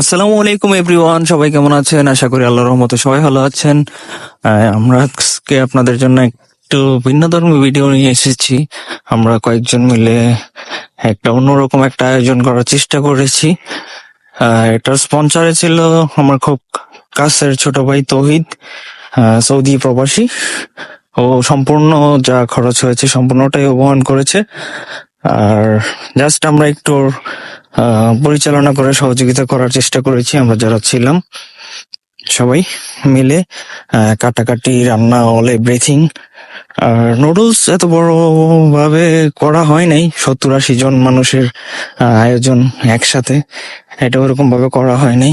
আসসালামু আলাইকুম এভরিওয়ান, সবাই কেমন আছেন? আশা করি আল্লাহর রহমতে সবাই ভালো আছেন। আমরা আজকে আপনাদের জন্য একটু ভিন্ন ধর্মী ভিডিও নিয়ে এসেছি। আমরা কয়েকজন মিলে একটা অন্যরকম একটা আয়োজন করার চেষ্টা করেছি। এটার স্পন্সরে ছিল আমার খুব কাছের ছোট ভাই তৌহিদ সৌদি প্রবাসী। ও সম্পূর্ণ যা খরচ হয়েছে সম্পূর্ণটাই ও বহন করেছে। আর জাস্ট আমরা একটু পরিচালনা করে সহযোগিতা করার চেষ্টা করেছি আমরা যারা ছিলাম সবাই মিলে কাটাকাটি রান্না অল এভরিথিং আর নুডলস এত বড় ভাবে করা হয় নাই সত্তর আশি জন মানুষের আয়োজন একসাথে এটা ওরকম ভাবে করা হয় নাই।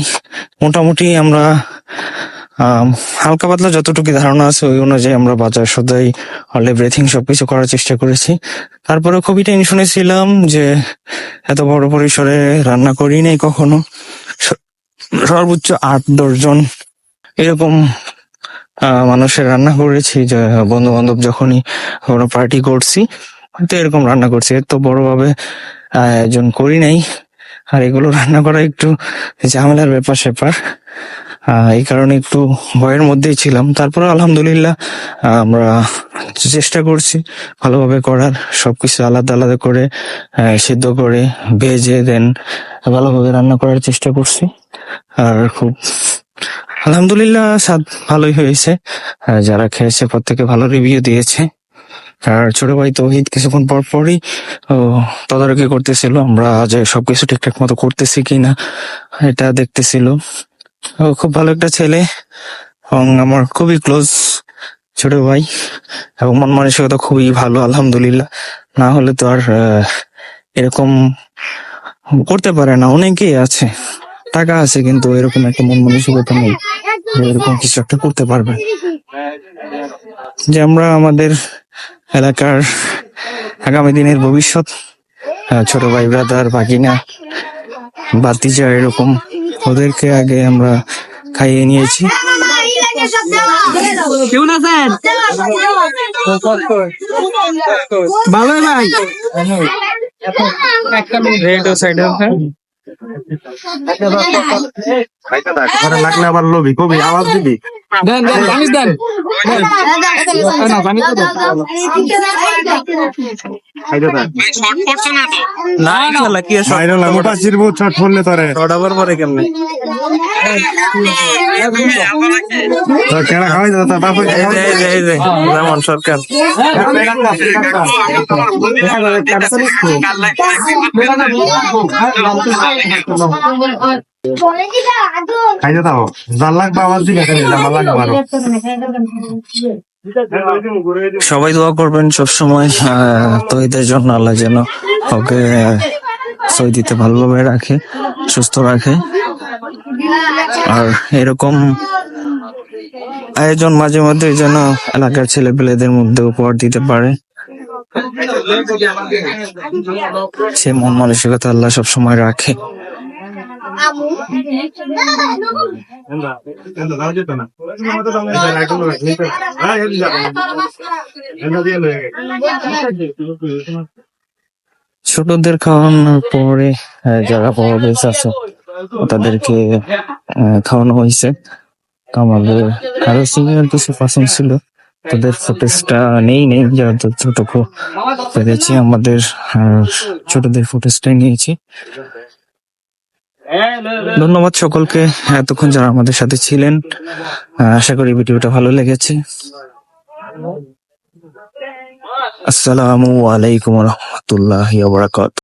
মোটামুটি আমরা আম, হালকা পাতলা যতটুকু ধারণা আছে ওই অনুযায়ী আমরা বাজার সদাই অল এভরিথিং সবকিছু করার চেষ্টা করেছি। তারপরে খুবই টেনশনে ছিলাম যে এত বড় পরিসরে রান্না করি নাই কখনো। সর্বোচ্চ আট দশজন এরকম মানুষের রান্না করেছি যে বন্ধু বান্ধব যখনই কোনো পার্টি করছি, হয়তো এরকম রান্না করছি। এত বড়ভাবে আয়োজন করি নাই। আর এগুলো রান্না করা একটু ঝামেলার ব্যাপার স্যাপার এই কারণে একটু ভয়ের মধ্যেই ছিলাম। তারপরে আলহামদুলিল্লাহ আমরা চেষ্টা করছি ভালোভাবে করার। সবকিছু আলাদা আলাদা করে সিদ্ধ করে, ভেজে দেন ভালোভাবে রান্না করার চেষ্টা করছি। আর খুব, আলহামদুলিল্লাহ, স্বাদ ভালোই হয়েছে। যারা খেয়েছে, প্রত্যেকে ভালো রিভিউ দিয়েছে। আর ছোট ভাই তৌহিদ কিছুক্ষণ পর পরই তদারকি করতেছিল, আমরা যে সবকিছু ঠিকঠাক মতো করতেছি কিনা, এটা দেখতেছিল। ও, খুব ভালো একটা ছেলে এবং আমার খুবই ক্লোজ ছোট ভাই এবং মন মানসিকতা খুবই ভালো, আলহামদুলিল্লাহ। না হলে তো আর এরকম করতে পারে না। অনেকেই আছে, টাকা আছে কিন্তু এরকম একটা মন মানসিকতা নেই এরকম কিছু একটা করতে পারবে। যে আমরা আমাদের এলাকার আগামী দিনের ভবিষ্যৎ ছোট ভাই ব্রাদার বাকিনা বাতিজা এরকম ওদেরকে আগে আমরা খাইয়ে নিয়েছি। কেমন আছেন ভালো ভাই। রেড সাইডে ঘরে লাগলে আবার লোভি কবি আওয়াজ দিবি। দেন দেন জানিস দেন না জানি তো না ইনশাল্লাহ কি আর বাইরে লাগু পাশির বহুত ছট পড়লে তোরে অর্ডার পরে কেমনে তো কেনা খাওয়াই দাও তার বাপে এই এই এই যেমন সরকার খাইতে দাও। যার লাগবে আওয়াজ দিকে লাগবে আরও। সবাই দোয়া করবেন সবসময় আহ, তহিদের জন্য আল্লাহ যেন ওকে সৌদিতে ভালোভাবে রাখে সুস্থ রাখে। আর এরকম আয়োজন মাঝে মধ্যে যেন এলাকার ছেলে পেলেদের মধ্যে উপহার দিতে পারে। সে মন মানসিকতা আল্লাহ সবসময় রাখে। ছোটদের খাওয়ানোর পরে যারা বড় বেশ আছে তাদেরকে আহ, খাওয়ানো হয়েছে। তো আমাদের আরও সিনিয়র কিছু পার্সন ছিল। তাদের ফুটেজটা নেই নেই যারা ছোট পেরেছি আমাদের ছোটদের ফুটেজটাই নিয়েছি। ধন্যবাদ সকলকে এতক্ষণ যারা আমাদের সাথে ছিলেন। আশা করি ভিডিওটা ভালো লেগেছে। আসসালামু আলাইকুম রহমতুল্লাহ